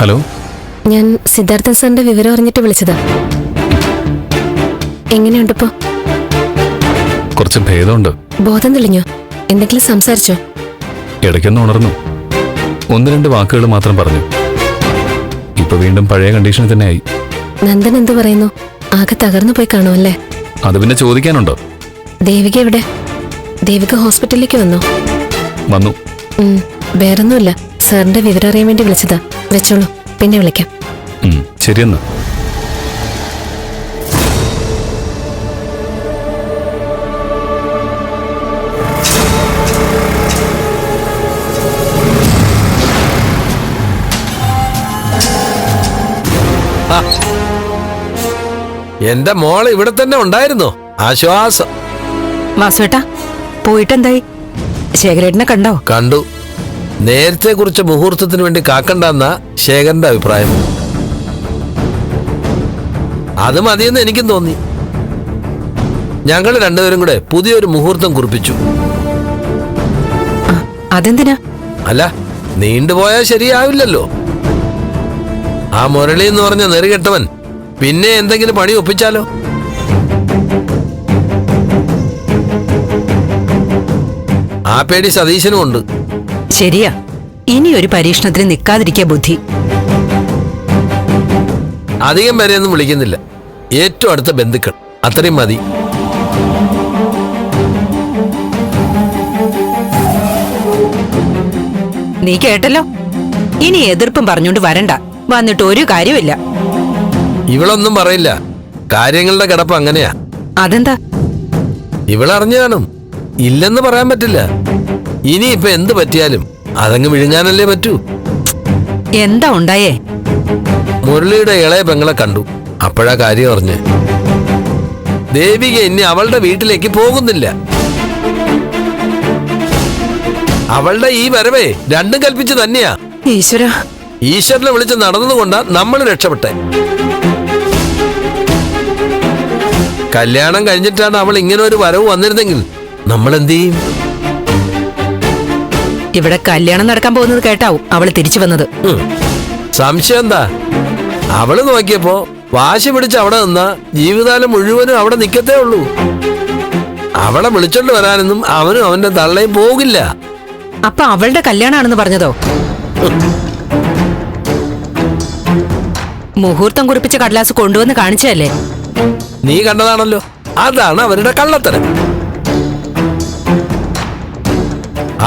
Hello? ഞാൻ സിദ്ധാർത്ഥൻ സാറിന്റെ വിവരം അറിഞ്ഞിട്ട് വിളിച്ചതാ. എങ്ങനെയുണ്ടിപ്പോ? കുറച്ച് ഭേദമുണ്ട്. ബോധം തെളിഞ്ഞോ? എന്തെങ്കിലും സംസാരിച്ചോ? ഇടയ്ക്കൊന്ന് ഉണർന്നു. ഒന്ന് രണ്ട് വാക്കുകൾ മാത്രം പറഞ്ഞു. ഇപ്പൊ വീണ്ടും പഴയ കണ്ടീഷനിൽ തന്നെ ആയി നന്ദൻ എന്ത് പറയുന്നു? ആകെ തകർന്നു പോയി കാണുമല്ലേ അത് പിന്നെ ചോദിക്കാനുണ്ടോ? ദേവിക എവിടെ? ദേവിക ഹോസ്പിറ്റലിലേക്ക് വന്നോ? വന്നു. വേറൊന്നുമില്ല. സാറിന്റെ വിവരം അറിയാൻ വേണ്ടി വിളിച്ചതാ. വെച്ചോളൂ. പിന്നെ വിളിക്കാം. ശരിയെന്നാ. എന്റെ മോൾ ഇവിടെ തന്നെ ഉണ്ടായിരുന്നോ. ആശ്വാസം. വാസുവേട്ടാ പോയിട്ടെന്തായി? ശേഖരേട്ടനെ കണ്ടോ? കണ്ടു. നേരത്തെ കുറിച്ച മുഹൂർത്തത്തിന് വേണ്ടി കാക്കണ്ടെന്ന ശേഖരന്റെ അഭിപ്രായം. അത് മതിയെന്ന് എനിക്കും തോന്നി. ഞങ്ങൾ രണ്ടുപേരും കൂടെ പുതിയൊരു മുഹൂർത്തം കുറിപ്പിച്ചു. അതെന്തിനാ? അല്ല നീണ്ടുപോയാൽ ശരിയാവില്ലല്ലോ. ആ മുരളി എന്ന് പറഞ്ഞ നെറുകെട്ടവൻ പിന്നെ എന്തെങ്കിലും പണി ഒപ്പിച്ചാലോ? ആ പേടി സതീശനും ഉണ്ട് ശരിയാ. ഇനി ഒരു പരീക്ഷണത്തിന് നിൽക്കാതിരിക്കുക ബുദ്ധി. അധികം പേരെയൊന്നും വിളിക്കുന്നില്ല. ഏറ്റവും അടുത്ത ബന്ധുക്കൾ. അത്രയും മതി. നീ കേട്ടല്ലോ? ഇനി എതിർപ്പും പറഞ്ഞുകൊണ്ട് വരണ്ട. വന്നിട്ട് ഒരു കാര്യമില്ല ഇവളൊന്നും പറയില്ല. കാര്യങ്ങളുടെ കിടപ്പ് അങ്ങനെയാ. അതെന്താ? ഇവളറിഞ്ഞു കാണും. ഇല്ലെന്ന് പറയാൻ പറ്റില്ല. ഇനി ഇപ്പൊ എന്ത് പറ്റിയാലും അതങ്ങ് വിഴുങ്ങാനല്ലേ പറ്റൂ. എന്താ ഉണ്ടായേ? മുരളിയുടെ ഇളയ പെങ്ങളെ കണ്ടു. അപ്പോഴാ കാര്യം അറിഞ്ഞ്. ദേവിക ഇനി അവളുടെ വീട്ടിലേക്ക് പോകുന്നില്ല. അവളുടെ ഈ വരവേ രണ്ടും കൽപ്പിച്ച് തന്നെയാ. ഈശ്വര. ഈശ്വരനെ വിളിച്ച് നടന്നതുകൊണ്ടാ നമ്മൾ രക്ഷപ്പെട്ടെ. കല്യാണം കഴിഞ്ഞിട്ടാണ് അവൾ ഇങ്ങനെ ഒരു വരവ് വന്നിരുന്നെങ്കിൽ നമ്മൾ എന്ത് ചെയ്യും? ഇവിടെ കല്യാണം നടക്കാൻ പോകുന്നത് കേട്ടാവും അവൾ തിരിച്ചു വന്നത്. സംശയം എന്താ? അവൾ നോക്കിയപ്പോ വാശി പിടിച്ച് അവിടെ നിന്ന ജീവിതകാലം മുഴുവനും അവിടെ നിക്കത്തേ ഉള്ളൂ. അവളെ വിളിച്ചോണ്ട് വരാനൊന്നും അവനും അവന്റെ തള്ളയും പോകില്ല. അപ്പൊ അവളുടെ കല്യാണാണെന്ന് പറഞ്ഞതോ? മുഹൂർത്തം കുറിപ്പിച്ച കടലാസ് കൊണ്ടുവന്ന് കാണിച്ചതല്ലേ? നീ കണ്ടതാണല്ലോ. അതാണ് അവരുടെ കള്ളത്തരം.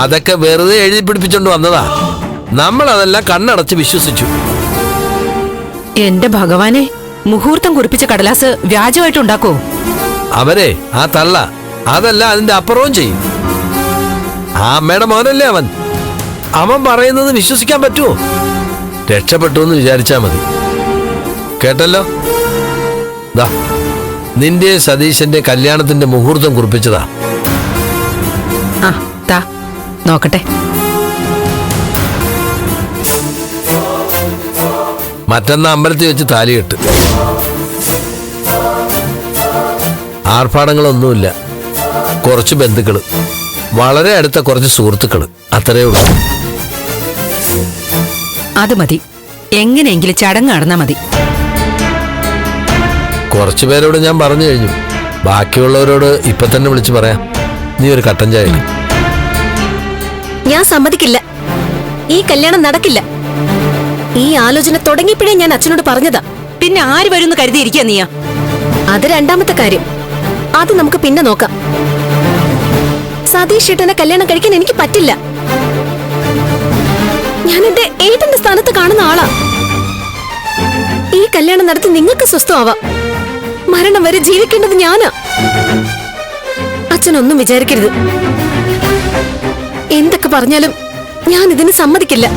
അതൊക്കെ വെറുതെ എഴുതി പിടിപ്പിച്ചോണ്ട് വന്നതാ. നമ്മൾ അതെല്ലാം കണ്ണടച്ച് വിശ്വസിച്ചു. എന്റെ ഭഗവാനെ മുഹൂർത്തം കുറിപ്പിച്ച കടലാസ് വ്യാജമായിട്ടുണ്ടാക്കോ അവരെ ആ തള്ള അതല്ല അതിന്റെ അപ്പുറവും ചെയ്യും. ആ അമ്മയുടെ മോനല്ലേ അവൻ? അവൻ പറയുന്നത് വിശ്വസിക്കാൻ പറ്റുമോ? രക്ഷപ്പെട്ടു എന്ന് വിചാരിച്ചാ മതി. കേട്ടല്ലോ? ദാ നിന്റെ സതീശന്റെ കല്യാണത്തിന്റെ മുഹൂർത്തം കുറിപ്പിച്ചതാ. ആ താ നോക്കട്ടെ. മറ്റന്നാ അമ്പലത്തിൽ വെച്ച് താലി കെട്ട്. ആർഭാടങ്ങളൊന്നുമില്ല. കുറച്ച് ബന്ധുക്കൾ വളരെ അടുത്ത കുറച്ച് സുഹൃത്തുക്കൾ അത്രയേ ഉള്ളൂ. അത് മതി. എങ്ങനെയെങ്കിലും ചടങ്ങ് നടന്നാ മതി. കുറച്ചു പേരോട് ഞാൻ പറഞ്ഞു കഴിഞ്ഞു. ബാക്കിയുള്ളവരോട് ഇപ്പൊ തന്നെ വിളിച്ചു പറയാം. നീ ഒരു കട്ടൻ ചായ. ഞാൻ സമ്മതിക്കില്ല. ഈ കല്യാണം നടക്കില്ല. ഈ ആലോചന തുടങ്ങിയപ്പോഴേ ഞാൻ അച്ഛനോട് പറഞ്ഞതാ. പിന്നെ ആര് വരുമെന്ന് കരുതിയിരിക്കാ നീയാ? അത് രണ്ടാമത്തെ കാര്യം. അത് നമുക്ക് പിന്നെ നോക്കാം. സതീഷ് ഏട്ടനെ കല്യാണം കഴിക്കാൻ എനിക്ക് പറ്റില്ല. ഞാൻ എന്റെ ഏട്ടന്റെ സ്ഥാനത്ത് കാണുന്ന ആളാ. ഈ കല്യാണം നടത്തി നിങ്ങൾക്ക് സ്വസ്ഥമാവാം. മരണം വരെ ജീവിക്കേണ്ടത് ഞാനാ. അച്ഛനൊന്നും വിചാരിക്കരുത്. എന്തൊക്കെ പറഞ്ഞാലും ഞാൻ ഇതിന് സമ്മതിക്കില്ല.